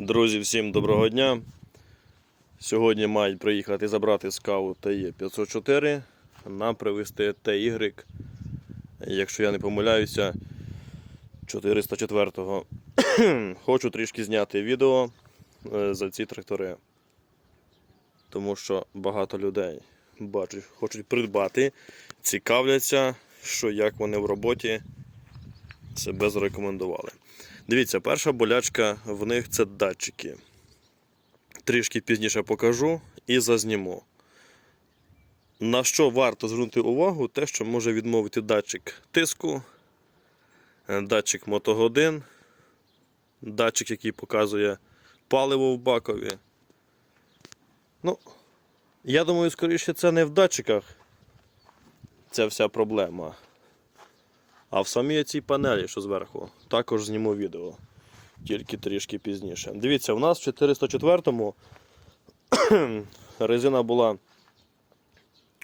Друзі, всім доброго дня. Сьогодні мають приїхати забрати скаву ТЕ 504, нам привезти TY, якщо я не помиляюся, 404-го. Хочу трішки зняти відео е, за ці трактори. Тому що багато людей бачать, хочуть придбати, цікавляться, що як вони в роботі себе зарекомендували. Дивіться, перша болячка в них це датчики. Трішки пізніше покажу і зазніму. На що варто звернути увагу, те, що може відмовити датчик тиску, е, датчик мотогодин, датчик, який показує паливо в бакові. Ну, я думаю, скоріше це не в датчиках. Ця вся проблема. А в самій цій панелі, що зверху, також зніму відео. Тільки трішки пізніше. Дивіться, у нас в 404-му резина була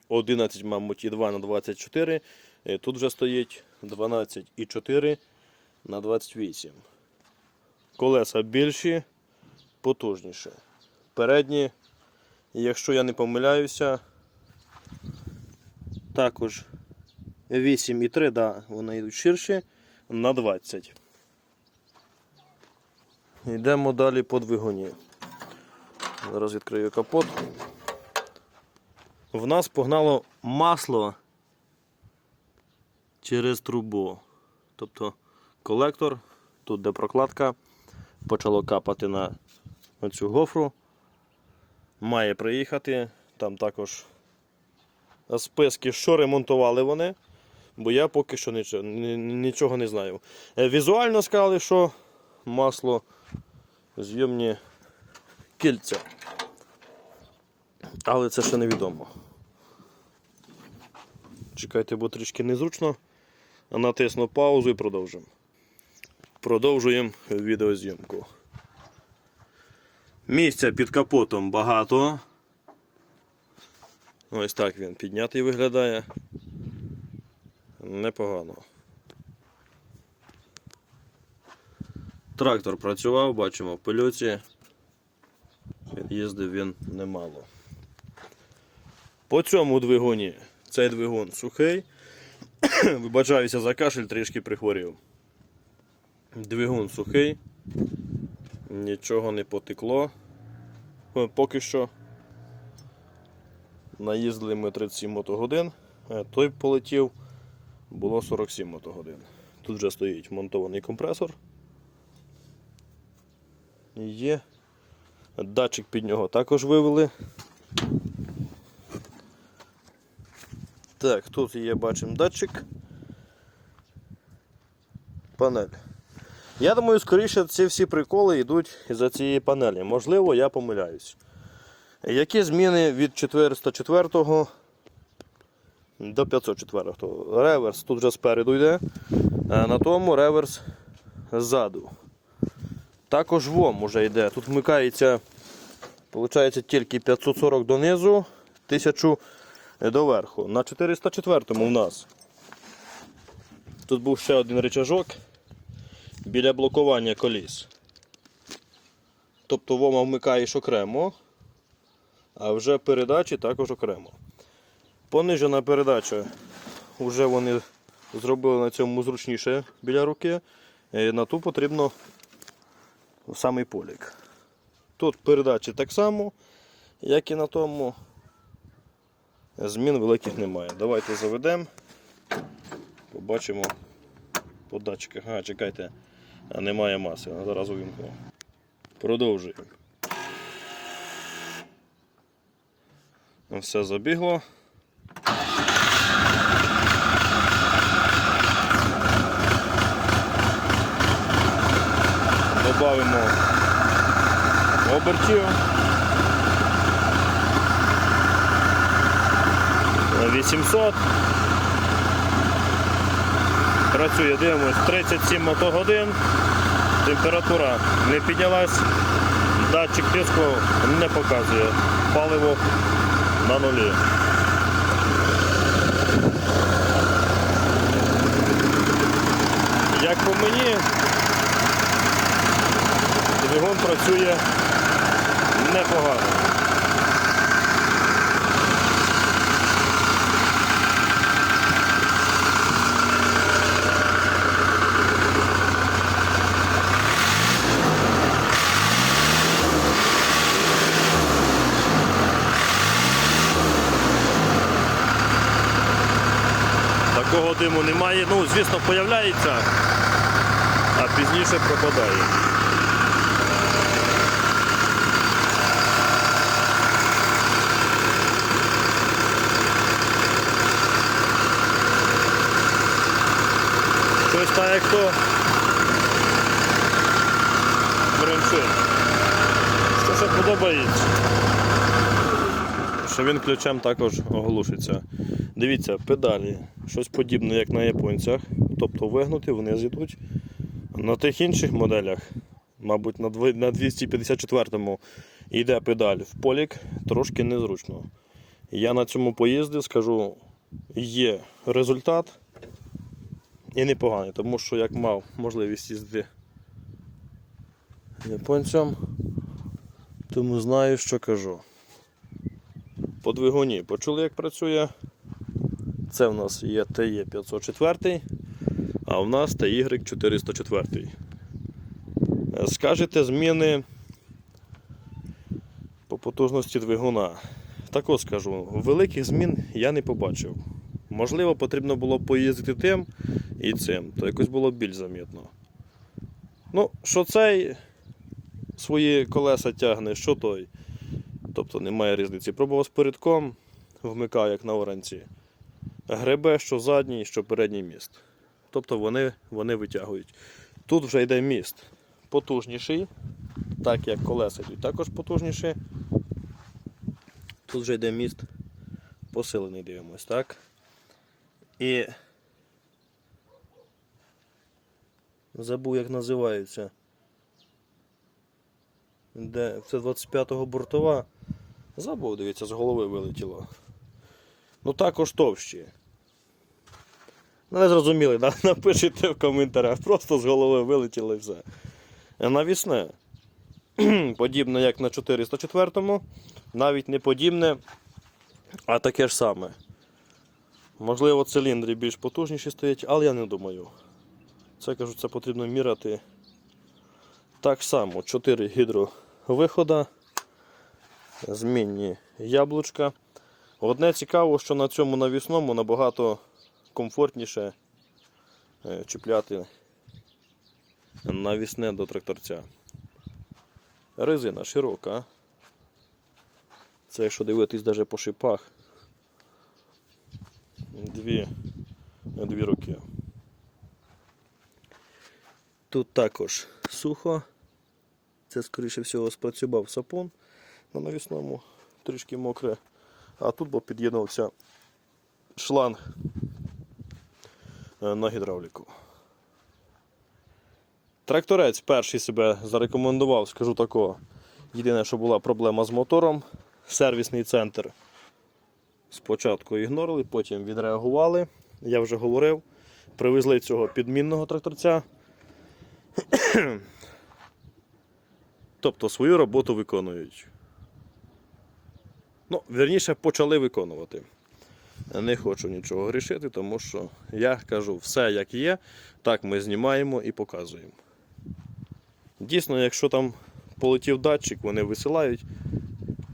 11, мабуть, і 2 на 24. Е, Тут вже стоїть 12,4 на 28. Колеса більші, потужніші. Передні, якщо я не помиляюся, також 8,3, да, вони йдуть ширші на 20. Йдемо далі по двигуні. Зараз відкрию капот. В нас погнало масло через трубу. Тобто колектор, тут де прокладка, почало капати на цю гофру. Має приїхати. Там також списки, що ремонтували вони, бо я поки що нічого, не знаю. Е, Візуально сказали, що масло зйомні кільця. Але це ще невідомо. Чекайте, бо трішки незручно. Натисну паузу і продовжимо. Продовжуємо відеозйомку. Місця під капотом багато. Ось так він піднятий виглядає. Непогано. Трактор працював, бачимо в пильоті. Їздив він немало. По цьому двигуні цей двигун сухий. Вибачаюся за кашель, трішки прихворів. Двигун сухий, нічого не потекло. Е, Поки що. Наїздили ми 37 мотогодин, е, той полетів, було 47 мотогодин. Тут вже стоїть монтований компресор. Є. Датчик під нього також вивели. Так, тут є, бачимо датчик. Панель. Я думаю, скоріше ці всі приколи йдуть за цієї панелі. Можливо, я помиляюсь. Які зміни від 404 до 504? Реверс тут вже спереду йде, на тому реверс ззаду. Також ВОМ уже йде. Тут вмикається, виходить, тільки 540 донизу, 1000 доверху. На 404 у нас тут був ще один рычажок біля блокування коліс. Тобто ВОМа вмикаєш окремо, а вже передачі також окремо. Понижена передача, вже вони зробили на цьому зручніше біля руки. Е, На ту потрібно самий полік. Тут передачі так само, як і на тому. Змін великих немає. Давайте заведемо. Побачимо по датчиках. Ага, чекайте, немає маси. Зараз увімкну. Продовжуємо. Все забігло. Добавимо обертів. 800. Працює, дивимось, 37 мотогодин. Температура не піднялась. Датчик тиску не показує. Паливо на нулі. Як по мені, двигун працює непогано. Такого диму немає. Ну, звісно, появляється, а пізніше пропадає. Щось так як то бренчить. Що ще подобається. Що він ключем також оглушиться. Дивіться, педалі, щось подібне, як на японцях. Тобто вигнуті, вони зійдуть. На тих інших моделях, мабуть, на 254-му йде педаль в полік, трошки незручно. Я на цьому поїздив, скажу, є результат і непоганий, тому що як мав можливість їздити японцям, тому знаю, що кажу. По двигуні почули, як працює. Це в нас є TE 504, а в нас TY 404. Е, Скажете зміни по потужності двигуна. Також скажу, великих змін я не побачив. Можливо, потрібно було поїздити тим і цим, то якось було більш замітно. Ну, що цей свої колеса тягне, що той. Тобто немає різниці. Пробував з передком, вмикав як на оранці. Гребе, що задній, що передній міст. Тобто вони, вони витягують. Тут вже йде міст потужніший, так як колеса йдуть також потужніші. Тут вже йде міст посилений, дивимось, так? І забув, як називається. Де це 25-го бортова. Забув, дивіться, з голови вилетіло. Ну також товщі. Ну, не зрозуміли, да? напишіть в коментарях. Просто з голови вилетіло і все. Е, Навісне. подібне, як на 404-му. Навіть не подібне, а таке ж саме. Можливо, циліндри більш потужніші стоять, але я не думаю. Це кажу, це потрібно міряти так само. 4 гідровихода, змінні яблучка. Одне цікаво, що на цьому навісному набагато комфортніше е, чіпляти навісне до тракторця. Резина широка. Це якщо дивитись навіть по шипах. Дві, дві руки. Тут також сухо. Це, скоріше всього, спрацював сапон на навісному, трішки мокре. А тут бо під'єднувався шланг на гідравліку. Тракторець перший себе зарекомендував, скажу такого. Єдине, що була проблема з мотором. Сервісний центр спочатку ігнорили, потім відреагували. Я вже говорив. Привезли цього підмінного тракторця. тобто свою роботу виконують. Ну, вірніше, почали виконувати. Не хочу нічого грішити, тому що я кажу, все як є, так ми знімаємо і показуємо. Дійсно, якщо там полетів датчик, вони висилають,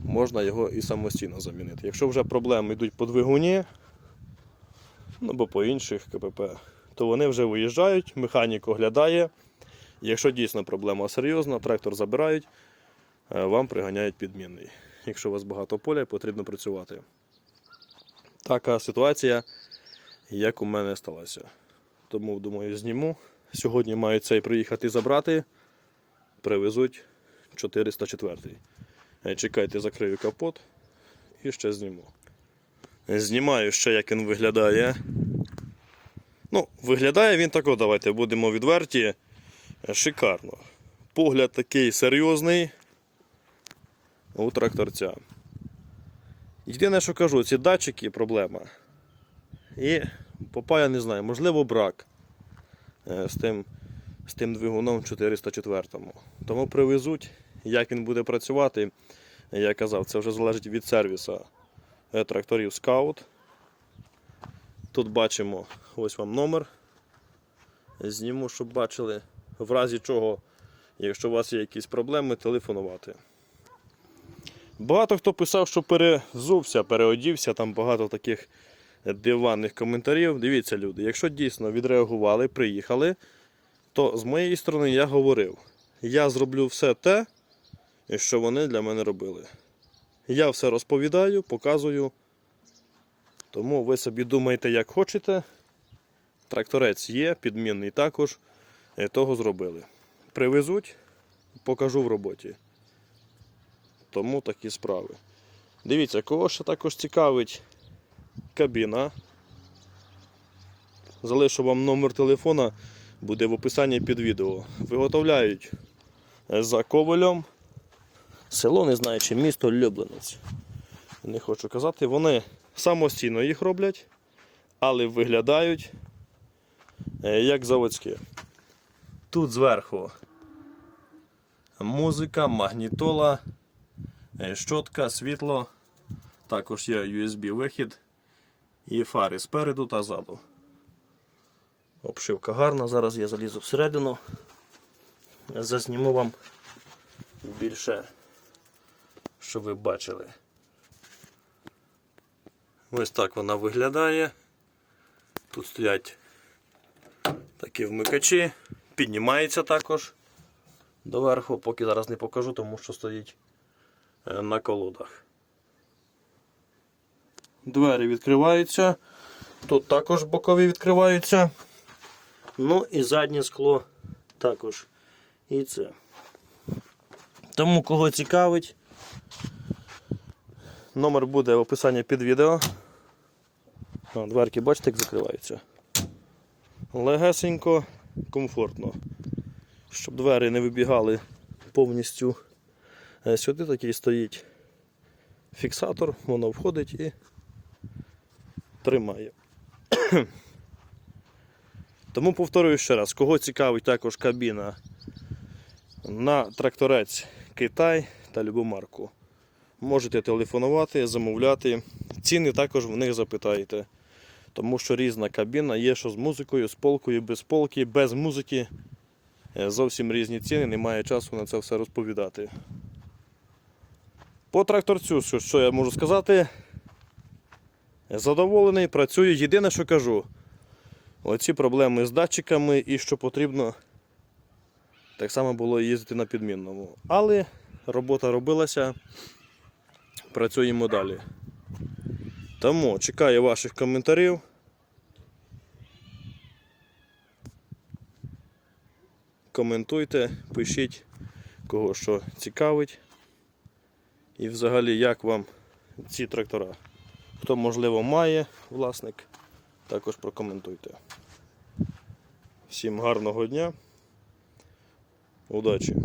можна його і самостійно замінити. Якщо вже проблеми йдуть по двигуні, ну або по інших КПП, то вони вже виїжджають, механік оглядає. Якщо дійсно проблема серйозна, трактор забирають, е, вам приганяють підмінний. Якщо у вас багато поля, потрібно працювати. Така ситуація, як у мене сталася. Тому, думаю, зніму. Сьогодні мають цей приїхати забрати. Привезуть 404. Е, Чекайте, закрию капот і ще зніму. Знімаю ще, як він виглядає. Ну, виглядає він тако, давайте будемо відверті. Е, Шикарно. Погляд такий серйозний у тракторця. Єдине, що кажу, ці датчики проблема. І попа я не знаю, можливо, брак е, з тим з тим двигуном 404. Тому привезуть, як він буде працювати. Я казав, це вже залежить від сервіса е, тракторів Scout. Тут бачимо ось вам номер. Зніму, щоб бачили, в разі чого, якщо у вас є якісь проблеми, телефонувати. Багато хто писав, що перезувся, переодівся, там багато таких диванних коментарів. Дивіться, люди, якщо дійсно відреагували, приїхали, то з моєї сторони я говорив, я зроблю все те, що вони для мене робили. Я все розповідаю, показую. Тому ви собі думаєте, як хочете. Тракторець є, підмінний також. Е, Того зробили. Привезуть, покажу в роботі. Тому такі справи. Дивіться, кого ще також цікавить кабіна. Залишу вам номер телефона, буде в описанні під відео. Виготовляють за ковалем. Село не знаю, чи місто Люблинець. Не хочу казати, вони самостійно їх роблять, але виглядають е, як заводські. Тут зверху музика, магнітола, е, щотка, світло. Також є USB-вихід і фари спереду та ззаду. Обшивка гарна, зараз я залізу всередину. Зазніму вам більше, щоб ви бачили. Ось так вона виглядає. Тут стоять такі вмикачі, піднімається також доверху, поки зараз не покажу, тому що стоїть е, на колодах. Двері відкриваються. Тут також бокові відкриваються. Ну і заднє скло також. І це. Тому кого цікавить, номер буде в описанні під відео. О, дверки, бачите, як закриваються. Легесенько, комфортно. Щоб двері не вибігали повністю е, сюди, такий стоїть фіксатор, воно входить і тримає. Тому повторюю ще раз, кого цікавить також кабіна на тракторець Китай та любу марку. Можете телефонувати, замовляти. Ціни також в них запитаєте. Тому що різна кабіна є, що з музикою, з полкою, без полки, без музики. Е, Зовсім різні ціни, немає часу на це все розповідати. По тракторцю, що, я можу сказати? Задоволений, працюю. Єдине, що кажу, оці проблеми з датчиками і що потрібно, так само було їздити на підмінному. Але робота робилася, працюємо далі. Тому чекаю ваших коментарів. Коментуйте, пишіть, кого що цікавить. І взагалі, як вам ці трактора. Хто, можливо, має власник, також прокоментуйте. Всім гарного дня. Удачі!